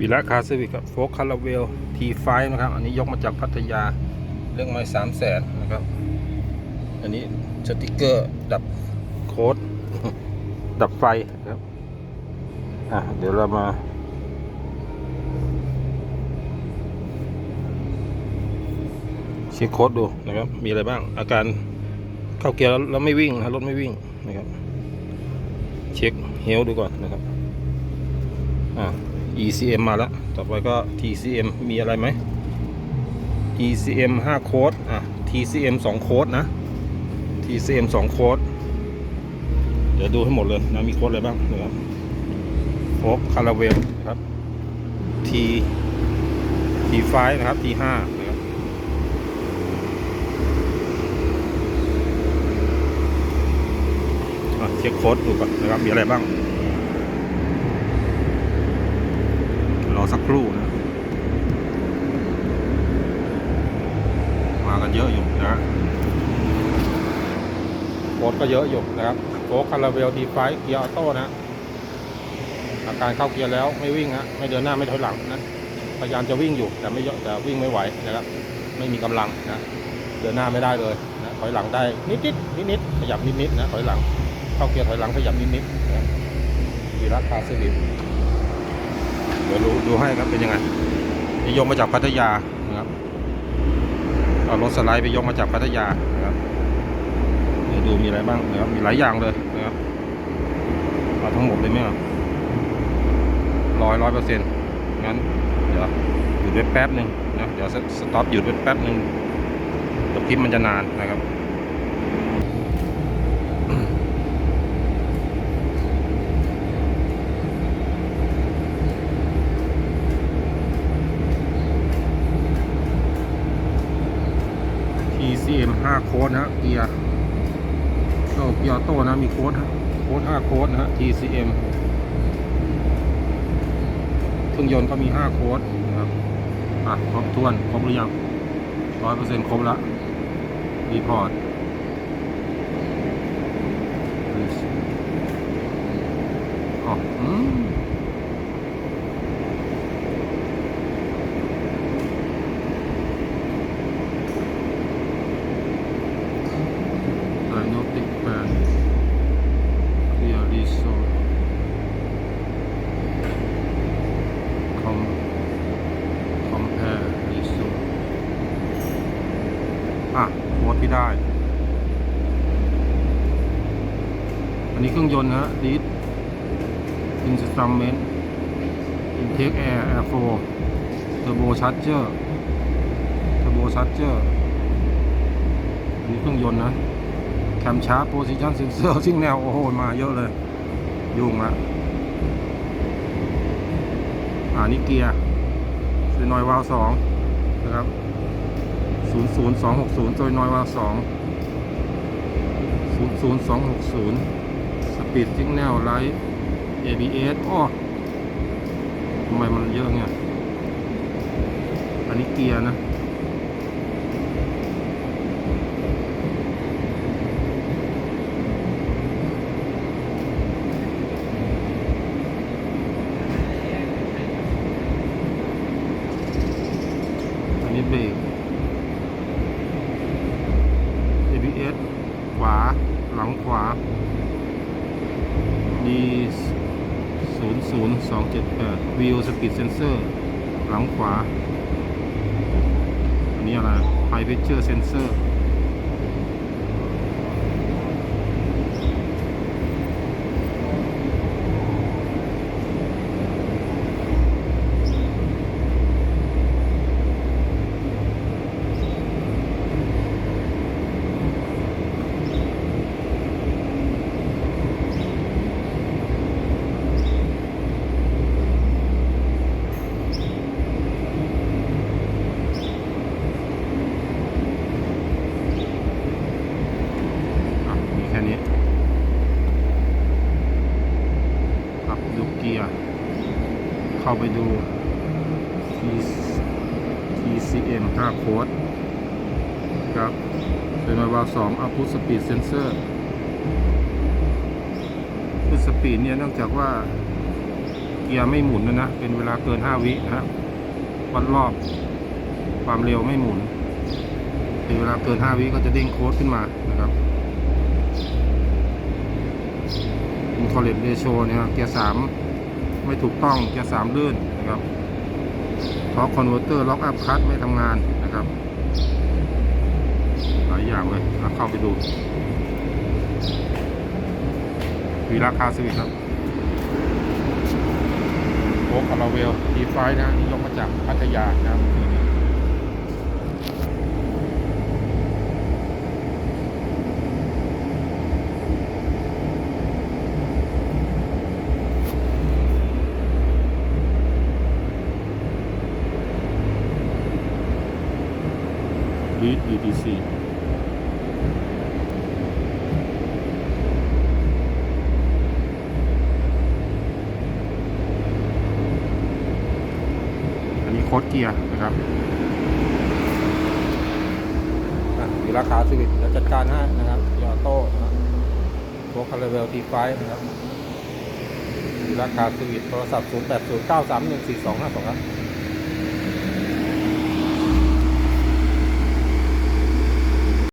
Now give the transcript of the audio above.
วีระคาร์เซอร์วิสกับโฟกคาราเวลทีไฟนะครับ อันนี้ยกมาจากพัทยา เรื่องไม่สามแสนนะครับ อันนี้สติกเกอร์ดับโค้ดดับไฟครับอะเดี๋ยวเรามา เช็คโค้ดดูนะครับ มีอะไรบ้าง อาการเข้าเกียร์แล้วแล้วไม่วิ่งนะรถไม่วิ่งนะครับ เช็คเฮลดูก่อนนะครับ อ่า ECM มาแล้ว ต่อไปก็ TCM มีอะไรไหม ECM 5 โค้ดอะ TCM 2 โค้ดนะ TCM 2 โค้ดเดี๋ยวดูให้หมดเลยนะ มีโค้ดอะไรบ้างนะครับโฟกคาราเวลครับ T T5 นะครับ T5 นะครับอะเช็คโค้ดดูก่อนนะครับ มีอะไรบ้าง รอ สักครู่นะมากันเยอะอยู่นะฮะโค้ก็เยอะอยู่นะครับโฟกคาราเวลดีไฟเกียร์ออโต้นะอาการเข้าเกียร์แล้วไม่วิ่งฮะไม่เดินหน้าไม่ถอยหลังนะพยายามจะวิ่งอยู่แต่ไม่เยอะแต่วิ่งไม่ไหวนะครับ ไม่มีกำลังนะเดินหน้าไม่ได้เลยนะถอยหลังได้นิดนิดนิดนิดขยับนิดนิดนะถอยหลัง เข้าเกียร์ถอยหลังขยับนิดนิดนะวีรักคาร์เซอร์วิส เดี๋ยวดูดูให้ครับเป็นยังไงนิยมมาจากพัทยานะครับเอารถสไลด์ไปยกมาจากพัทยานะครับเดี๋ยวดูมีอะไรบ้างนะครับมีหลายอย่างเลยนะครับเอาทั้งหมดเลยไหมครับร้อยร้อยเปอร์เซ็นต์งั้นเดี๋ยวหยุดไว้แป๊บหนึ่งนะเดี๋ยวสต็อปหยุดไว้แป๊บหนึ่งเดี๋ยวพิมพ์มันจะนานนะครับ TCM 5 โค้ดนะฮะเกียร์โตเกียร์โต้นะมีโค้ดฮะโค้ด5โค้ดนะฮะ TCM เครื่องยนต์ก็มี 5 โค้ดนะครับอะครบถ้วนครบหรือยังร้อยเปอร์เซ็นต์ครบละรีพอร์ตอ๋ออืม Diagnostic plan Clear result Com Compare result อะโค้ด ที่ได้ อันนี้เครื่องยนต์นะฮะ Lead Instrument Intake Air Airflow Turbo Charger Turbo Charger อันนี้เครื่องยนต์นะแคมชาร์ปโพซิชันเซนเซอร์ซิ่งแนว โอ้โห มาเยอะเลย ยุ่งละอ่านี่เกียร์ซอยนอยวาลสองนะครับ ศูนย์ศูนย์สองหกศูนย์ซอยน้อยวาสองศูนย์ศูนย์สองหกศูนย์สปีดซิงแนลไลท์ ABS อ้อทำไมมันเยอะเนี่ยอันนี้เกียร์นะอันนี้เบรก ABS ขวา หลังขวา D 0 0 2 7 8 Wheel Speed Sensor หลังขวา อันนี้อะไร High Pressure Sensor อะมีแค่นี้ครับดูเกียร์ เข้าไปดู TCM 5โค้ดครับเป็นไมวาล์ว2 Output Speed Sensor คือสปีดเนี่ยเนื่องจากว่าเกียร์ไม่หมุนนะนะ เป็นเวลาเกินห้าวินะครับวัดรอบความเร็วไม่หมุนเป็นเวลาเกินห้าวิก็จะเด้งโค้ดขึ้นมานะครับอินคอร์เรตเรโชเนี่ยครับเกียร์สาม ไม่ถูกต้องเกียร์สามลื่นนะครับเพราะคอนเวอร์เตอร์ล็อกอัพคัสไม่ทำงานนะครับ หลายอย่างเลยเราเข้าไปดูวีราคาสวิตครับโอ๊คคาราเวลทีไฟนะนี่ยกมาจากพัทยานะครับ ลีด DTC อันนี้โค้ดเกียร์นะครับอะมีราคาสวิตแล้วจัดการให้นะครับยอโต้นะครับโค้คาราเวลทีไฟนะครับราคาสวิตโทรศัพท์ 0 8 0 9 3 1 4 2 5 2ครับ